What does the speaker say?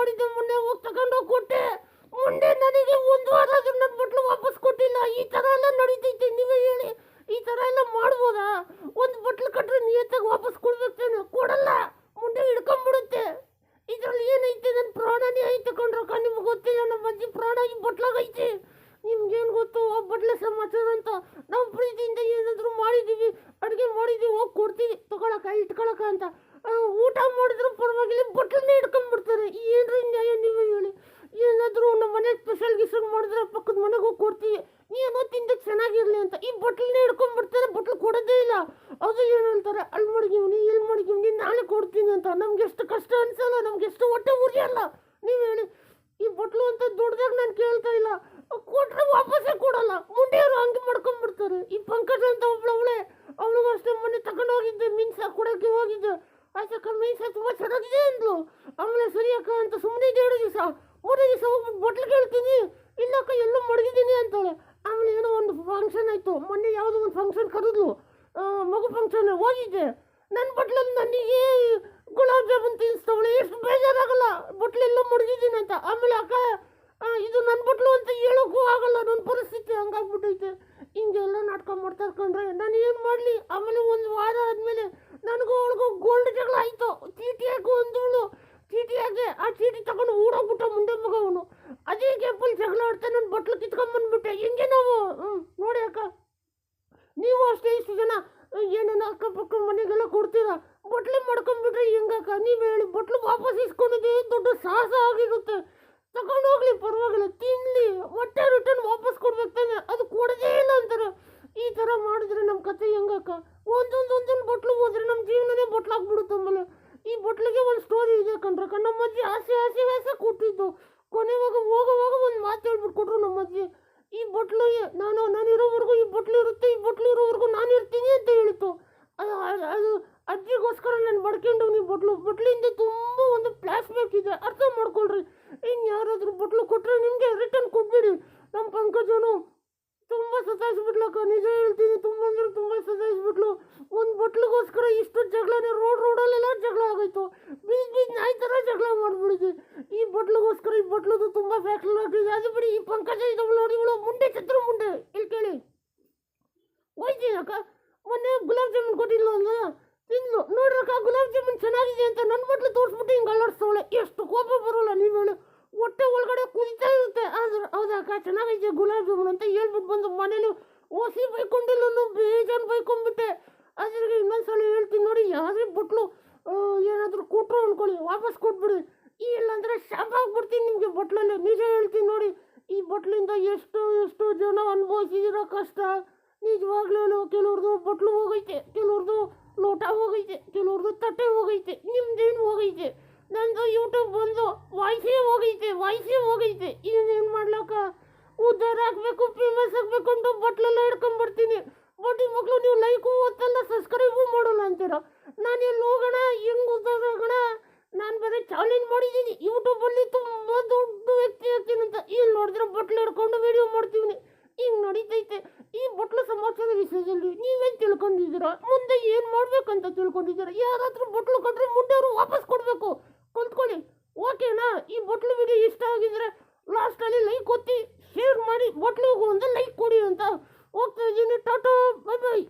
ಮಾಡಿದ್ದೆ ಮೊನ್ನೆ ಹೋಗಿ ತಗೊಂಡೋಗಿ ಕೊಟ್ಟೆ. ಮುಂದೆ ನನಗೆ ಒಂದು ವಾರ ನನ್ನ ಬಟ್ಲು ವಾಪಸ್ ಕೊಟ್ಟಿಲ್ಲ. ಈ ಥರ ಎಲ್ಲ ನಡೀತೈತೆ, ನೀವೇ ಹೇಳಿ. ಈ ಥರ ಎಲ್ಲ ಮಾಡ್ಬೋದಾ? ಒಂದು ಬಟ್ಲು ಕಟ್ಟರೆ ನಿಯತ್ತಾಗಿ ವಾಪಸ್ ಕೊಡ್ಬೇಕು ಕೊಡಲ್ಲ ಮುಂದೆ ಹಿಡ್ಕೊಂಡ್ಬಿಡುತ್ತೆ ಇದರಲ್ಲಿ ಏನೈತೆ? ನನ್ನ ಪ್ರಾಣನೇ ಐತೆ ಕಣ್ರಕ್ಕ ನಿಮ್ಗೆ ಗೊತ್ತಿಲ್ಲ ನಮ್ಮ ಅಜ್ಜಿ ಪ್ರಾಣ ಈ ಬಟ್ಲಾಗೈತೆ ನಿಮ್ಗೇನು ಗೊತ್ತು? ಆ ಬಟ್ಲೆ ಸಮಾಚಾರ ಅಂತ. ನಾವು ಪ್ರೀತಿಯಿಂದ ಏನಾದರೂ ಮಾಡಿದ್ದೀವಿ ಅಡುಗೆ ಮಾಡಿದ್ದೀವಿ ಹೋಗಿ ಕೊಡ್ತೀವಿ. ತಗೊಳಕ, ಇಟ್ಕೊಳಕ ಅಂತ. ಊಟ ಮಾಡಿದ್ರು ಪರವಾಗಿಲ್ಲ, ಬಟ್ಲನ್ನೇ ಹಿಡ್ಕೊಂಡ್ ಅದು ಏನು ಹೇಳ್ತಾರೆ ಅಲ್ಲಿ ಮಡಗಿವ್ನಿ ಇಲ್ಲಿ ಮಡಗಿವ್ನಿ ನಾಳೆ ಕೊಡ್ತೀನಿ ಅಂತ. ನಮ್ಗೆ ಎಷ್ಟು ಕಷ್ಟ ಅನ್ಸಲ್ಲ, ನಮ್ಗೆ ಎಷ್ಟು ಹೊಟ್ಟೆ ಉರಿಯಲ್ಲ. ನೀವು ಹೇಳಿ. ಈ ಬಟ್ಲು ಅಂತ ದುಡ್ದಾಗ ನಾನು ಕೇಳ್ತಾ ಇಲ್ಲ. ಕೊಟ್ರೆ ವಾಪಸ್ಸೇ ಕೊಡಲ್ಲ. ಮುಂಡಿಯವರು ಹಂಗೆ ಮಾಡ್ಕೊಂಡ್ಬಿಡ್ತಾರೆ ಈ ಪಂಕಜ ಅಂತ ಒಬ್ಳು ಅವಳೆ ಅವಳಿಗೂ ಅಷ್ಟೇ ಮೊನ್ನೆ ತಗೊಂಡು ಹೋಗಿದ್ದೆ, ಮೀನ್ಸ ಕೊಡೋಕ್ಕೆ ಹೋಗಿದ್ದೆ. ಆಯ್ತಕ್ಕ ಮೀನ್ಸ ತುಂಬ ಚೆನ್ನಾಗಿದೆ ಅಂದ್ಲು. ಆಮೇಲೆ ಸರಿ ಅಕ್ಕ ಅಂತ ಸುಮ್ಮನೆ ಎರಡು ದಿವಸ ಮೂರೇ ದಿವಸ ಹೋಗ್ಬಿಟ್ಟು ಬಟ್ಲು ಕೇಳ್ತೀನಿ ಇಲ್ಲಕ್ಕ ಎಲ್ಲೋ ಮಡಗಿದ್ದೀನಿ ಅಂತಾಳೆ ಆಮೇಲೆ ಏನೋ ಒಂದು ಫಂಕ್ಷನ್ ಆಯಿತು ಮೊನ್ನೆ ಯಾವುದೋ ಒಂದು ಫಂಕ್ಷನ್ ಕರೆದ್ಲು ಆ, ಮಗು ಫಂಕ್ಷನ್ ಹೋಗಿದ್ದೆ ನನ್ನ ಬಟ್ಲಲ್ಲಿ ನನಗೆ ಗುಲಾಬ್ ಜಾಮೂನ್ ತಿನ್ನಿಸ್ತವಳೆ ಎಷ್ಟು ಬೇಜಾರಾಗಲ್ಲ. ಬಟ್ಲೆಲ್ಲ ಮಡಗಿದ್ದೀನಿ ಅಂತ. ಆಮೇಲೆ ಅಕ್ಕ ಇದು ನನ್ನ ಬಟ್ಲು ಅಂತ ಹೇಳೋಕ್ಕೂ ಆಗಲ್ಲ ನನ್ನ ಪರಿಸ್ಥಿತಿ ಹಂಗಾಗ್ಬಿಟ್ಟೈತೆ. ಹಿಂಗೆಲ್ಲ ನಾಟಕ ಮಾಡ್ತಾ ಇರ್ಕೊಂಡ್ರೆ ನಾನು ಏನು ಮಾಡಲಿ? ಆಮೇಲೆ ಒಂದು ವಾರ ಆದಮೇಲೆ ನನಗೂ ಅವಳಿಗೂ ಗೋಲ್ಡ್ ಜಗಳ ಆಯಿತು. ಚೀಟಿ ಹಾಕು ಅಂದವಳು. ಚೀಟಿ ಹಾಕಿ ಆ ಚೀಟಿ ತಗೊಂಡು ಊಡೋಗ್ಬಿಟ್ಟ ಮುಂದೆ ಮಗ ಅವನು. ಅದೇ ಕೆಪ್ಪಲ್ಲಿ ಜಗಳ ಆಡ್ತಾ ನನ್ನ ಬಟ್ಲು ಕಿತ್ಕೊಂಡ್ಬಂದ್ಬಿಟ್ಟೆ ಹೆಂಗೆ ನಾವು? ಹ್ಞೂ ನೋಡಿ ಅಕ್ಕ. ನೀವು ಅಷ್ಟೇ ಇಷ್ಟು ಜನ ಏನೇನು ಅಕ್ಕಪಕ್ಕ ಮನೆಗೆಲ್ಲ ಕೊಡ್ತೀರಾ? ಬಟ್ಲು ಮಾಡ್ಕೊಂಡ್ಬಿಟ್ರೆ ಹೆಂಗಕ್ಕ? ನೀವು ಹೇಳಿ ಬಟ್ಲು ವಾಪಸ್ ಇಸ್ಕೊಂಡಿದ್ದೀವಿ ದೊಡ್ಡ ಸಾಹಸ ಆಗಿರುತ್ತೆ. ತಗೊಂಡೋಗ್ಲಿ ಪರವಾಗಿಲ್ಲ. ತಿನ್ನಲಿ ಹೊಟ್ಟೆ ರಿಟರ್ನ್ ವಾಪಸ್ ಕೊಡ್ಬೇಕು ತಾನೆ. ಅದು ಕೊಡದೇ ಇಲ್ಲ ಅಂತಾರೆ. ಈ ಥರ ಮಾಡಿದ್ರೆ ನಮ್ಮ ಕತೆ ಹೆಂಗಕ್ಕ? ಒಂದೊಂದು ಒಂದೊಂದು ಬಟ್ಲು ಹೋದ್ರೆ ನಮ್ಮ ಜೀವನನೇ ಬಟ್ಲಾಗ್ಬಿಡುತ್ತೆ ಆಮೇಲೆ ಈ ಬಟ್ಲಿಗೆ ಒಂದು ಸ್ಟೋರಿ ಇದೆ ಕಣ್ರಕ್ಕ ನಮ್ಮ ಅಜ್ಜಿ ಆಸೆ ಆಸೆ ಆಸೆ ಕೊಟ್ಟಿದ್ದು. ಕೊನೆವಾಗ ಹೋಗುವಾಗ ಒಂದು ಮಾತು ಹೇಳ್ಬಿಟ್ಟು ಕೊಟ್ರು ನಮ್ಮ ಅಜ್ಜಿ. ಈ ಬಟ್ಲು, ನಾನು ನಾನು ಇರೋವರೆಗೂ ಈ ಬಟ್ಲು ಇರುತ್ತೆ, ಈ ಬಟ್ಲು ಇರೋವರೆಗೂ ನಾನು ಇರ್ತೀನಿ ಅಂತ ಹೇಳಿತು ಅದು ಅದು- ಅದು ಅಜ್ಜಿಗೋಸ್ಕರ ನಾನು ಬಡ್ಕೊಂಡು ನೀವು ಬಟ್ಲು ಬಟ್ಲಿಂದ ತುಂಬ ಒಂದು ಫ್ಲ್ಯಾಶ್ ಬ್ಯಾಕ್ ಇದೆ ಅರ್ಥ ಮಾಡ್ಕೊಳ್ರಿ ಇನ್ನು ಯಾರಾದರೂ ಬಟ್ಲು ಕೊಟ್ಟರೆ ನಿಮಗೆ ರಿಟರ್ನ್ ಕೊಟ್ಬಿಡಿ. ನಮ್ಮ ಪಂಕಜನು ತುಂಬ ಸತಾಯಿಸ್ಬಿಟ್ಲಕ್ಕ. ನಿಜ ಹೇಳ್ತೀನಿ, ತುಂಬ ಅಂದ್ರೆ ತುಂಬ ಸತಾಯಿಸ್ಬಿಟ್ಲು. ಒಂದು ಬಟ್ಲಿಗೋಸ್ಕರ ಇಷ್ಟು ಜಗಳನೇ ರೋಡ್ ರೋಡಲ್ಲೆಲ್ಲ ಜಗಳ ಆಗೋಯ್ತು. ಬೀಚ್ ಬೀಚ್ ನಾಯಿ ಥರ ಜಗಳ ಮಾಡಿಬಿಡಿದ್ವಿ. ಈ ಬಟ್ಲಿಗೋಸ್ಕರ, ಈ ಬಟ್ಲದು ತುಂಬ ಫ್ಯಾಕ್ಟ್ರಿ ಆಗಿದೆ ಅದು ಬಿಡಿ, ಈ ಪಂಕಜ ಇದ್ದವಳು ನೋಡಿ, ಇವಳು ಮುಂಡೆ ಚತ್ರ ಮುಂಡೆ. ಇಲ್ಲಿ ಕೇಳಿ. ಹೋಯ್ತೀನಕ್ಕ ಮೊನ್ನೆ ಗುಲಾಬ್ ಜಾಮೂನ್ ಕೊಟ್ಟಿಲ್ಲ ಅಂದ ತಿಂದ್ಲು. ನೋಡ್ರಕ್ಕ, ಗುಲಾಬ್ ಜಾಮೂನ್ ಚೆನ್ನಾಗಿದೆ ಅಂತ ನನ್ನ ಬಟ್ಲು ತೋರಿಸ್ಬಿಟ್ಟು ಹಿಂಗೆ ಅಲ್ಲಾಡ್ಸ್ತವಳೆ. ಎಷ್ಟು ಕೋಪ ಬರೋಲ್ಲ ನೀವು ಹೇಳು. ಹೊಟ್ಟೆ ಒಳಗಡೆ ಕುದಿತಾ ಇರುತ್ತೆ ಆದ್ರೆ ಹೌದಕ್ಕ, ಚೆನ್ನಾಗೈತೆ ಗುಲಾಬ್ ಜಾಮೂನ್ ಅಂತ ಹೇಳ್ಬಿಟ್ಟು ಬಂದು ಮನೇಲಿ ಓಸಿ ಬೈಕೊಂಡಿಲ್ಲ ಬೇಜಾನ್ ಬೈಕೊಂಡ್ಬಿಟ್ಟೆ. ಅದ್ರಿಗೆ ಇನ್ನೊಂದ್ಸಲ ಹೇಳ್ತೀನಿ ನೋಡಿ ಯಾರೇ ಬಟ್ಲು ಏನಾದರೂ ಕೊಟ್ಟರು ಅನ್ಕೊಳ್ಳಿ, ವಾಪಸ್ ಕೊಟ್ಬಿಡಿ. ಇಲ್ಲಾಂದ್ರೆ ಶಾಪ್ ಆಗ್ಬಿಡ್ತೀನಿ ನಿಮಗೆ ಬಟ್ಲಲ್ಲಿ. ನಿಜ ಹೇಳ್ತೀನಿ ನೋಡಿ, ಈ ಬಟ್ಲಿಂದ ಎಷ್ಟು ಎಷ್ಟು ಜನ ಅನುಭವಿಸಿದಿರೋ ಕಷ್ಟ. ನಿಜವಾಗ್ಲೂ ಕೆಲವ್ರದ್ದು ಬಟ್ಲು ಹೋಗೈತೆ ಕೆಲವ್ರದ್ದು ಲೋಟ ಹೋಗೈತೆ ಕೆಲವ್ರದ್ದು ತಟ್ಟೆ ಹೋಗೈತೆ, ನಿಮ್ದೇನು ಹೋಗೈತೆ? ನಂದು ಯೂಟ್ಯೂಬ್ ಬಂದು ವಾಯ್ಸೇ ಹೋಗೈತೆ ವಾಯ್ಸೇ ಹೋಗೈತೆ. ಇನ್ನೇನು ಮಾಡ್ಲಕ್ಕ? ಉದ್ಧಾರ ಆಗಬೇಕು ಫೇಮಸ್ ಆಗಬೇಕು ಅಂತ ಬಟ್ಲೆಲ್ಲ ಹಿಡ್ಕೊಂಬರ್ತೀನಿ ಬಟ್ ಈ ಮಕ್ಕಳು ನೀವು ಲೈಕು ಓದ್ತಲ್ಲ ಸಬ್ಸ್ಕ್ರೈಬು ಮಾಡೋಣ ಅಂತೀರ? ನಾನು ಎಲ್ಲಿ ಹೋಗೋಣ? ಹೆಂಗೆ ಉದ್ದಾರ ಆಗೋಣ? ನಾನು ಬೇರೆ ಚಾಲೆಂಜ್ ಮಾಡಿದ್ದೀನಿ. ಯೂಟ್ಯೂಬಲ್ಲಿ ತುಂಬ ದೊಡ್ಡ ವ್ಯಕ್ತಿ ಆಗ್ತೀನಿ ಅಂತ. ಇಲ್ಲಿ ನೋಡಿದ್ರೆ ಬಟ್ಲು ಹಿಡ್ಕೊಂಡು ವಿಡಿಯೋ ಮಾಡ್ತೀವಿ ಹಿಂಗೆ ನಡೀತೈತೆ. ಈ ಬಟ್ಲು ಸಮಾಚಾರದ ವಿಷಯದಲ್ಲಿ ನೀವೇನು ತಿಳ್ಕೊಂಡಿದ್ದೀರಾ? ಮುಂದೆ ಏನು ಮಾಡಬೇಕಂತ ತಿಳ್ಕೊಂಡಿದ್ದೀರಾ? ಯಾರಾದರೂ ಬಟ್ಲು ಕೊಟ್ಟರೆ ಮುಂದೆ ಅವರು ವಾಪಸ್ ಕೊಡಬೇಕು. ಕಲ್ತ್ಕೊಳ್ಳಿ ಓಕೆನಾ? ಈ ಬೊಟ್ಲು ವಿಡಿಯೋ ಇಷ್ಟ ಆಗಿದ್ರೆ ಲಾಸ್ಟಲ್ಲಿ ಲೈಕ್ ಒತ್ತಿ ಶೇರ್ ಮಾಡಿ ಬೊಟ್ಲು ಒಂದು ಲೈಕ್ ಕೊಡಿ ಅಂತ ಹೋಗ್ತಾ ಇದ್ದೀನಿ. Tata bye bye